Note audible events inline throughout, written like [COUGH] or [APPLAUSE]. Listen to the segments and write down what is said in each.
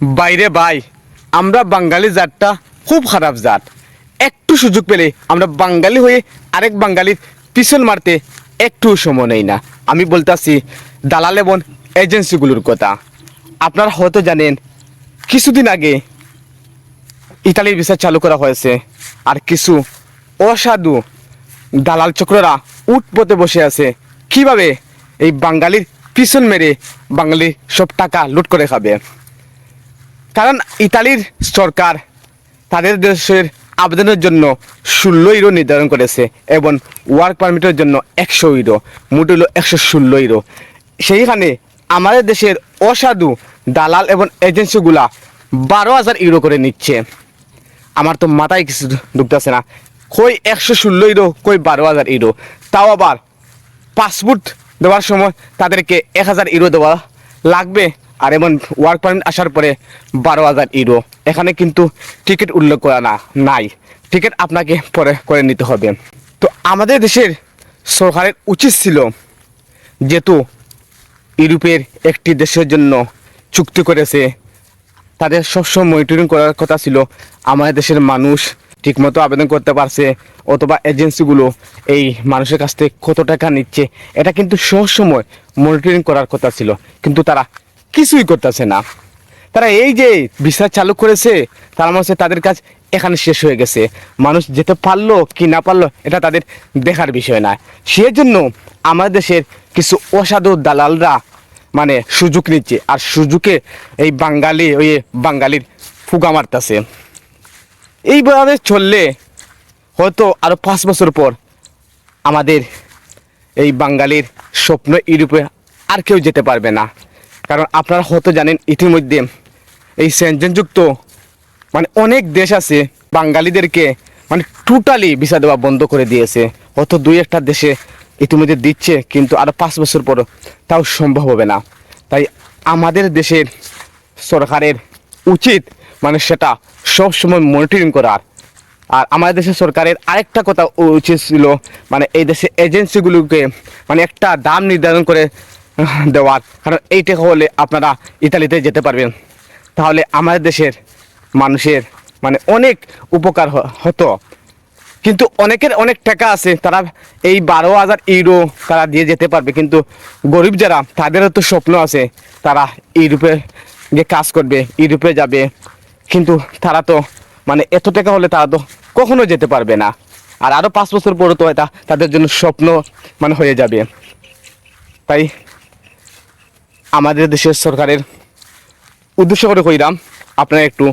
বাইরে ভাই আমরা বাঙালি জাতটা খুব খারাপ জাত। একটু সুযোগ পেলে আমরা বাঙালি হয়ে আরেক বাঙালির পিছন মারতে একটু সময় নেই না। আমি বলতাছি, দালাল এবং এজেন্সিগুলোর কথা। আপনারা হয়তো জানেন, কিছুদিন আগে ইতালির ভিসা চালু করা হয়েছে আর কিছু অসাধু দালাল চক্ররা উঠপথে বসে আছে। কীভাবে এই বাঙালির পিছন মেরে বাঙালির সব টাকা লুট করে খাবে? কারণ ইতালির সরকার তাদের দেশের আবেদনের জন্য ষোলো ইউরো নির্ধারণ করেছে এবং ওয়ার্ক পারমিটের জন্য একশো ইউরো মোট হলো একশো ষোলো ইউরো সেইখানে আমাদের দেশের অসাধু দালাল এবং এজেন্সিগুলা বারো হাজার ইউরো করে নিচ্ছে। আমার তো মাথায় কিছু ঢুকতেছে না। কই একশো ষোলো ইউরো কই বারো হাজার ইউরো তাও আবার পাসপোর্ট দেওয়ার সময় তাদেরকে এক হাজার ইউরো দেওয়া লাগবে? আর এমন ওয়ার্ক পারমিট আসার পরে বারো হাজার ইউরো এখানে কিন্তু টিকিট উল্লেখ করা না, নাই। টিকিট আপনাকে পরে করে নিতে হবে। তো আমাদের দেশের সরকারের উচিত ছিল যেহেতু ইউরোপের একটি দেশের জন্য চুক্তি করেছে, তাদের সবসময় মনিটরিং করার কথা ছিল। আমাদের দেশের মানুষ ঠিকমতো আবেদন করতে পারছে, অথবা এজেন্সিগুলো এই মানুষের কাছ থেকে কত টাকা নিচ্ছে, এটা কিন্তু সবসময় মনিটরিং করার কথা ছিল। কিন্তু তারা কিছুই করতেছে না। তারা এই যে ভিসা চালু করেছে, তার হচ্ছে তাদের কাজ এখানে শেষ হয়ে গেছে। মানুষ যেতে পারল কি না পারল, এটা তাদের দেখার বিষয় না। সেজন্য আমাদের দেশের কিছু অসাধু দালালরা মানে সুযোগ নিচ্ছে, আর সুযোগে এই বাঙালি, ওই বাঙালির ফুগা মারতেছে। এইভাবে চললে হয়তো আরও পাঁচ বছর পর আমাদের এই বাঙালির স্বপ্ন ইউরোপে আর কেউ যেতে পারবে না। কারণ আপনারা হয়তো জানেন ইতিমধ্যে এই সেনজেনযুক্ত মানে অনেক দেশ আছে বাঙালিদেরকে মানে টোটালি ভিসা দেওয়া বন্ধ করে দিয়েছে। হয়তো দুই একটা দেশে ইতিমধ্যে দিচ্ছে, কিন্তু আরও পাঁচ বছর পর তাও সম্ভব হবে না। তাই আমাদের দেশের সরকারের উচিত মানে সেটা সবসময় মনিটরিং করার। আর আমাদের দেশের সরকারের আরেকটা কথা উচিত ছিল মানে এই দেশের এজেন্সিগুলোকে মানে একটা দাম নির্ধারণ করে [LAUGHS] দেওয়ার। কারণ এইটা হলে আপনারা ইতালিতে যেতে পারবেন। তাহলে আমাদের দেশের মানুষের মানে অনেক উপকার হতো। কিন্তু অনেকের অনেক টাকা আছে, তারা এই বারো হাজার ইউরো তারা দিয়ে যেতে পারবে। কিন্তু গরিব যারা, তাদেরও তো স্বপ্ন আছে, তারা ইউরোপে গিয়ে কাজ করবে, ইউরোপে যাবে। কিন্তু তারা তো মানে এত টাকা হলে তারা তো কখনো যেতে পারবে না। আর আরও পাঁচ বছর পরে তো এটা তাদের জন্য স্বপ্ন মানে হয়ে যাবে। তাই আমাদের দেশের সরকারের উদ্দেশ্য করে কইরাম, আপনারা একটু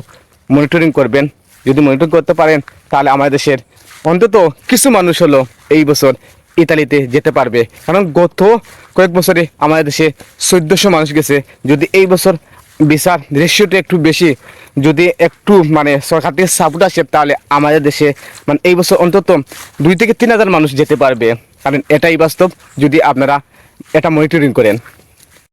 মনিটরিং করবেন। যদি মনিটরিং করতে পারেন, তাহলে আমাদের দেশের অন্তত কিছু মানুষ হলো এই বছর ইতালিতে যেতে পারবে। কারণ গত কয়েক বছরে আমাদের দেশে চোদ্দোশো মানুষ গেছে। যদি এই বছর বিচার রেশিওটা একটু বেশি, যদি একটু মানে সরকার থেকে সাপোর্ট আসে, তাহলে আমাদের দেশে মানে এই বছর অন্তত দুই থেকে তিন হাজার মানুষ যেতে পারবে। কারণ এটাই বাস্তব, যদি আপনারা এটা মনিটরিং করেন।